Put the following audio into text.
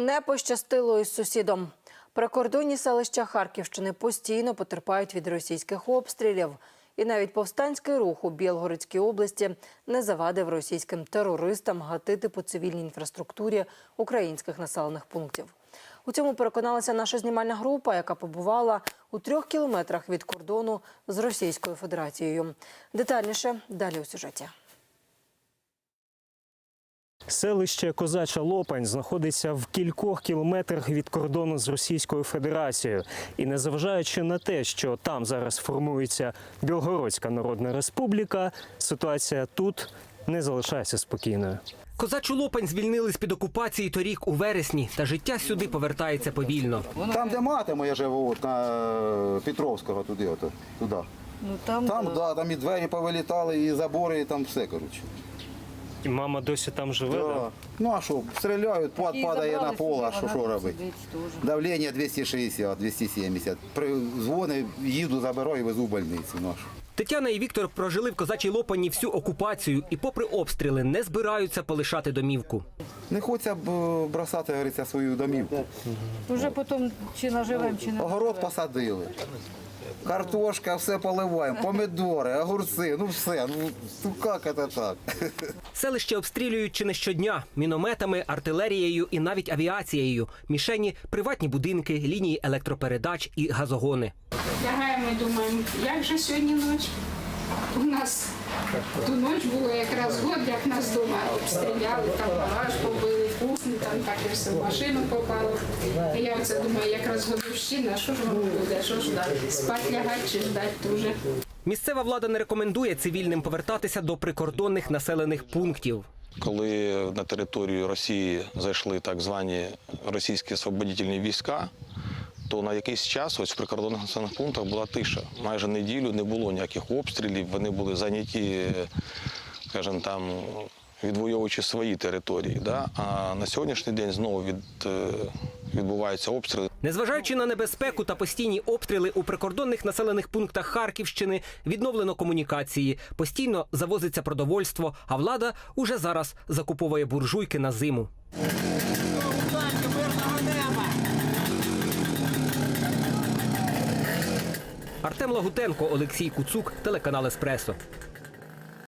Не пощастило із сусідом. Прикордонні селища Харківщини постійно потерпають від російських обстрілів. І навіть повстанський рух у Білгородській області не завадив російським терористам гатити по цивільній інфраструктурі українських населених пунктів. У цьому переконалася наша знімальна група, яка побувала у трьох кілометрах від кордону з Російською Федерацією. Детальніше далі у сюжеті. Селище Козача Лопань знаходиться в кількох кілометрах від кордону з Російською Федерацією. І незважаючи на те, що там зараз формується Білгородська Народна Республіка, ситуація тут не залишається спокійною. Козачу Лопань звільнили з під окупації торік у вересні, та життя сюди повертається повільно. Там, де мати моя живе, от, на Петровського, туди, от, туди. Ну там, Там, да, там і двері повилітали, і забори, і там все, коротше. І мама досі там живе. Да. Да. Ну а що, стріляють, пад падає на пол, а що, що робить? Давлення 260, 270. При дзвони, їду, забираю і везу в больницю. Ну, а що? Тетяна і Віктор прожили в Козачій Лопані всю окупацію і, попри обстріли, не збираються полишати домівку. Не хочеться б бросати, говориться, свою домівку. Уже потім чи наживемо, чи не Огород посадили. Картошка, все поливаємо, помідори, огурці, ну все. Ну, ну як це так? Селище обстрілюють чи не щодня мінометами, артилерією і навіть авіацією. Мішені приватні будинки, лінії електропередач і газогони. Лягаємо і думаємо, як же сьогодні ніч? У нас ту ніч було якраз год, як нас вдома обстріляли, там гараж побили, кухню, там так і все в машину попало. І я оце думаю, якраз годовщина, що ж воно буде, що ж дати? Спать лягати чи ждати дуже. Місцева влада не рекомендує цивільним повертатися до прикордонних населених пунктів. Коли на територію Росії зайшли так звані російські освободительні війська, то на якийсь час ось в прикордонних населених пунктах була тиша. Майже неділю не було ніяких обстрілів, вони були зайняті, скажімо там, відвоюючи свої території. Да? А на сьогоднішній день знову від, е, відбуваються обстріли. Незважаючи на небезпеку та постійні обстріли у прикордонних населених пунктах Харківщини відновлено комунікації, постійно завозиться продовольство, а влада уже зараз закуповує буржуйки на зиму. Артем Лагутенко, Олексій Куцук, телеканал Еспресо.